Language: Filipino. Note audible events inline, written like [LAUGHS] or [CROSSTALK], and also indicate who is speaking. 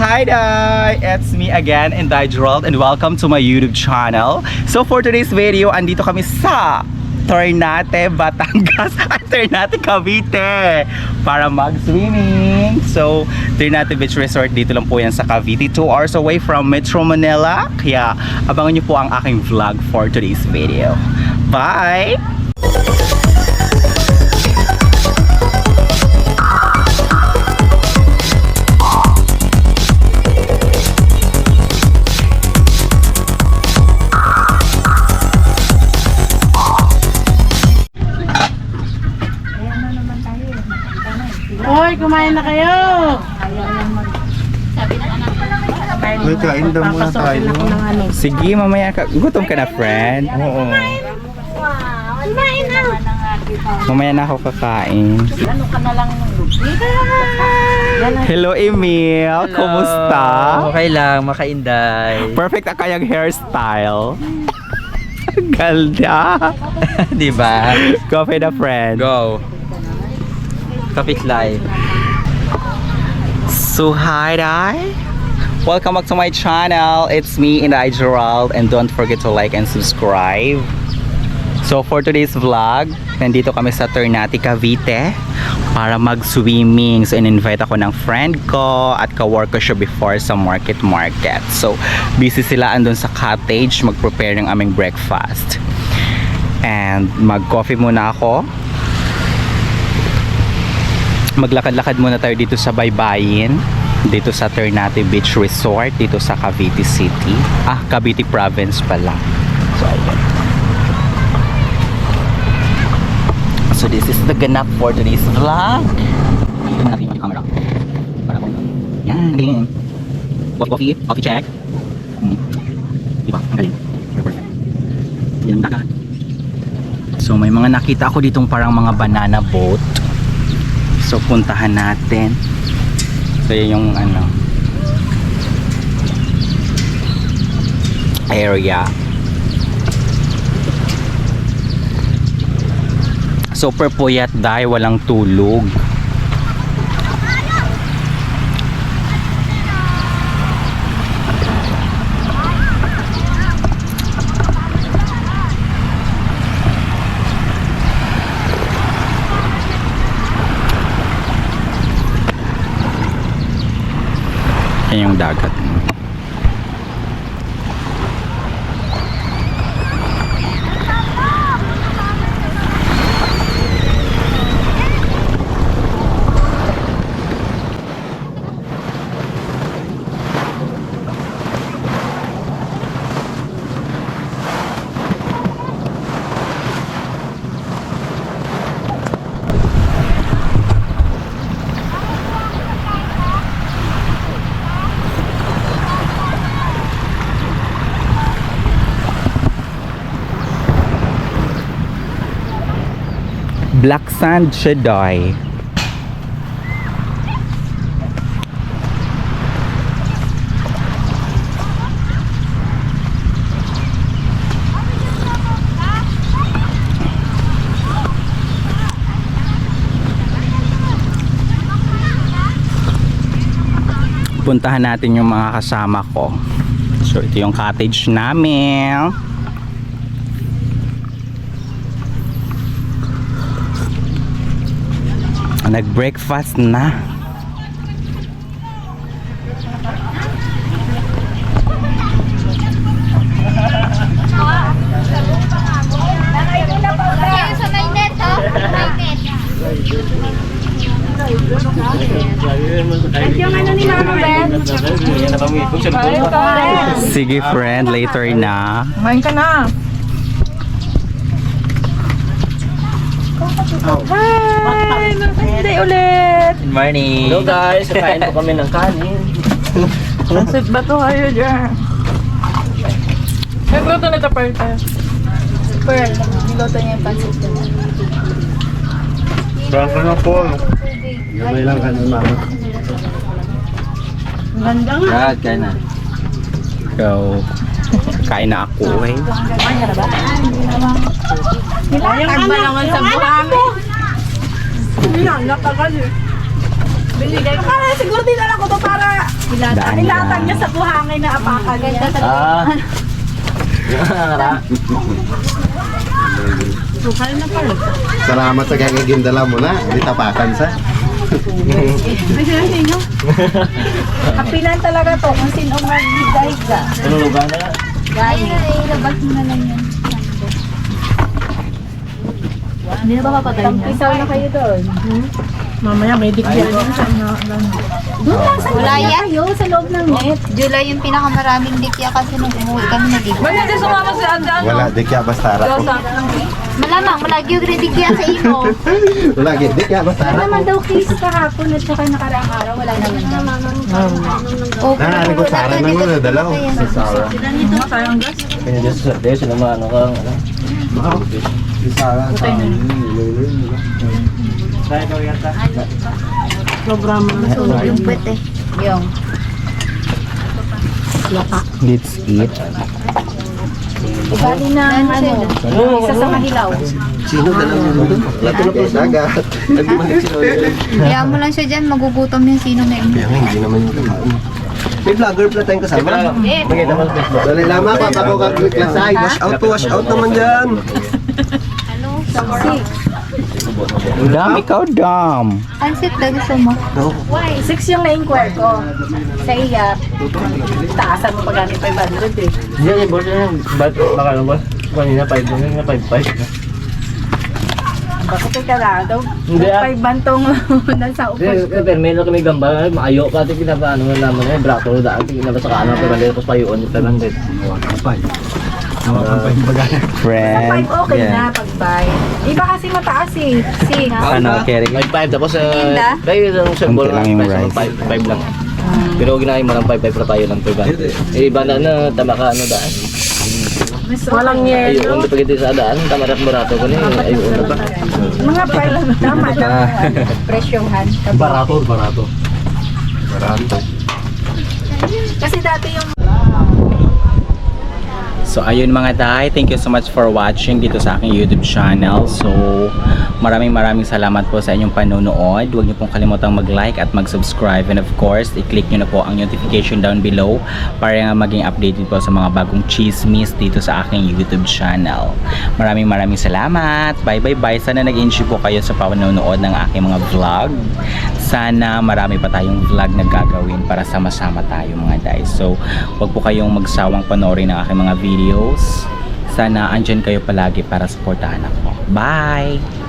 Speaker 1: Hi there! It's me again, Inday Gerald, and welcome to my YouTube channel. So for today's video, andito kami sa Ternate, Batangas, [LAUGHS] at Ternate, Cavite para mag-swimming. So, Ternate Beach Resort, dito lang po yan sa Cavite, 2 hours away from Metro Manila. Kaya, abangan nyo po ang aking vlog for today's video. Bye!
Speaker 2: Kumain na kayo!
Speaker 3: Uy, kain daw muna tayo.
Speaker 2: ano.
Speaker 1: Sige, mamaya ka. Gutom ka na, friend.
Speaker 3: Oo.
Speaker 2: Kumain na!
Speaker 1: Mamaya na ako kakain.
Speaker 2: Ano ka na lang?
Speaker 1: Hello, Emil. Kumusta?
Speaker 4: Okay lang, makainday.
Speaker 1: Perfect ang kayang hairstyle. [LAUGHS] Ganda. [LAUGHS]
Speaker 4: Di ba?
Speaker 1: Coffee na, friend.
Speaker 4: Go. Kapit live.
Speaker 1: So, hi, Dai. Welcome back to my channel. It's me, Inday Gerald. And don't forget to like and subscribe. So, for today's vlog, nandito kami sa Ternate, Cavite para mag-swimming. So, in-invite ako ng friend ko at ka-work ko siya before sa market market. So, busy sila andun sa cottage mag-prepare ng aming breakfast. And mag-coffee muna ako. Maglakad-lakad muna tayo dito sa Baybayin dito sa Ternate Beach Resort dito sa Cavite City. Ah Cavite Province pala. So ayan so this is the ganap for today's vlog. Tingnan natin yung camera. Para po. Yan galing coffee coffee check. Hmm. diba? Ang galing. Yan dagat. So may mga nakita ako ditong parang mga banana boat so puntahan natin So yun yung ano area. Super puyat dahil walang tulog. Yan yung dagat. Black Sand Shadoy. Puntahan natin yung mga kasama ko. So ito yung cottage namin. Nag-breakfast na.
Speaker 5: Ayun sa may net, oh. May net.
Speaker 2: Yung ano ni Mama Ben?
Speaker 1: Sige friend, later na.
Speaker 2: Kumain ka na. Hi! Ulit!
Speaker 4: Good morning.
Speaker 3: Hello guys, kain po kami ng kanin.
Speaker 2: Pansit ba to kayo dyan? Nagluto na ito, Pearl.
Speaker 5: Pearl, niloto niya yung pansit ko.
Speaker 3: Bangko na po. Gamay lang kanin mama.
Speaker 2: Ganda nga.
Speaker 4: Brad, kaya na.
Speaker 1: So, kain na ako eh.
Speaker 2: Ayang agbalangan sa buhangin. Hindi na, nakakali.
Speaker 5: Binigay ko.
Speaker 2: Akala siguro dinala ko to para
Speaker 1: Daan
Speaker 2: ilatag
Speaker 1: lang.
Speaker 2: niya sa buhangin na apakan niya.
Speaker 4: Ah.
Speaker 2: Sukal na pala.
Speaker 3: Salamat sa kagaging dala mo na. Di tapakan sa.
Speaker 2: May sino Kapilan talaga to kung sino mag-higa-higa.
Speaker 4: Ano lugar na?
Speaker 5: Ay, ilabas mo na lang yan. Hindi na ba kapatay niya?
Speaker 2: Tampisaw na kayo doon. Mamaya may digyan yan sa ano.
Speaker 5: Doon lang sa Wala yan. Yo, sa loob ng net. July yung pinakamaraming dikya kasi nung umuwi kami na dikya.
Speaker 2: Ba't hindi sumama si ano?
Speaker 3: Wala, di kaya basta harap ko.
Speaker 5: Malamang, malagi yung dikya sa imo. [LAUGHS]
Speaker 3: Wala, di kaya basta harap ko.
Speaker 5: naman daw case kahapon at saka nakaraang araw. Wala naman daw. Oh,
Speaker 3: Naaari ko Sarah na mo na dalaw.
Speaker 4: Si Sarah. Kanya dyan sa Sarte, sila maano ka. Ano?
Speaker 3: Si Sarah.
Speaker 5: Yung puwet eh. Yung.
Speaker 1: Let's eat.
Speaker 5: Ibali na ano, isa sa mahilaw.
Speaker 3: Sino dalaw mo doon? Lato na po sa dagat.
Speaker 5: Kaya mo lang siya dyan, magugutom yung sino may
Speaker 3: Kaya nga, hindi naman yung kakain. May vlogger pala tayong kasama.
Speaker 5: Eh,
Speaker 4: Magkita mo sa.
Speaker 3: Dali lamang pa, ako ka klasay. Wash out to, wash out naman dyan.
Speaker 5: Six.
Speaker 1: Dam, ikaw dam.
Speaker 5: Pansit daw gusto mo.
Speaker 2: Why? Six yung na-inquire ko. Sa iya, taasan mo pag 500 eh.
Speaker 4: Hindi, yung boss yan. Ba't baka ano boss? Kanina 5 lang yun, 5-5.
Speaker 2: Bakit ka na daw?
Speaker 4: Hindi, ah.
Speaker 2: Five bantong [LAUGHS] nasa upos
Speaker 4: Kasi
Speaker 2: ko.
Speaker 4: pero meron kami gamba, maayo pa ati kinaba ano na naman eh, brato na daan kinaba sa kanan pero mali tapos payuon yung 500.
Speaker 1: Friend.
Speaker 2: Five okay
Speaker 1: Yeah.
Speaker 2: na pag five. Iba kasi mataas eh. Six.
Speaker 1: Ano, Kerry?
Speaker 4: May 5 tapos sa
Speaker 5: Tinda?
Speaker 4: kayo yung symbol
Speaker 1: Konti lang
Speaker 4: ng
Speaker 1: yung rice.
Speaker 4: 5 5 lang. Pero ginahin mo ng 5 5 para tayo ng 500. Eh iba na na tama ka ano daan.
Speaker 2: Walang
Speaker 4: Ayun,
Speaker 2: yelo.
Speaker 4: di pagiti sa daan, tama rat barato ko ni ayun na ba.
Speaker 2: Mga five lang. [LAUGHS] Tama na.
Speaker 5: Presyohan.
Speaker 3: Barato, barato. Barato.
Speaker 2: Kasi dati yung
Speaker 1: So ayun mga tay, thank you so much for watching dito sa aking YouTube channel. So maraming maraming salamat po sa inyong panonood. Huwag niyo pong kalimutang mag-like at mag-subscribe and of course, i-click niyo na po ang notification down below para nga maging updated po sa mga bagong chismis dito sa aking YouTube channel. Maraming maraming salamat. Bye bye bye. Sana nag-enjoy po kayo sa panonood ng aking mga vlog. Sana marami pa tayong vlog na gagawin para sama-sama tayo mga day. So, wag po kayong magsawang panoorin ng aking mga videos. Sana andyan kayo palagi para supportahan ako. Bye!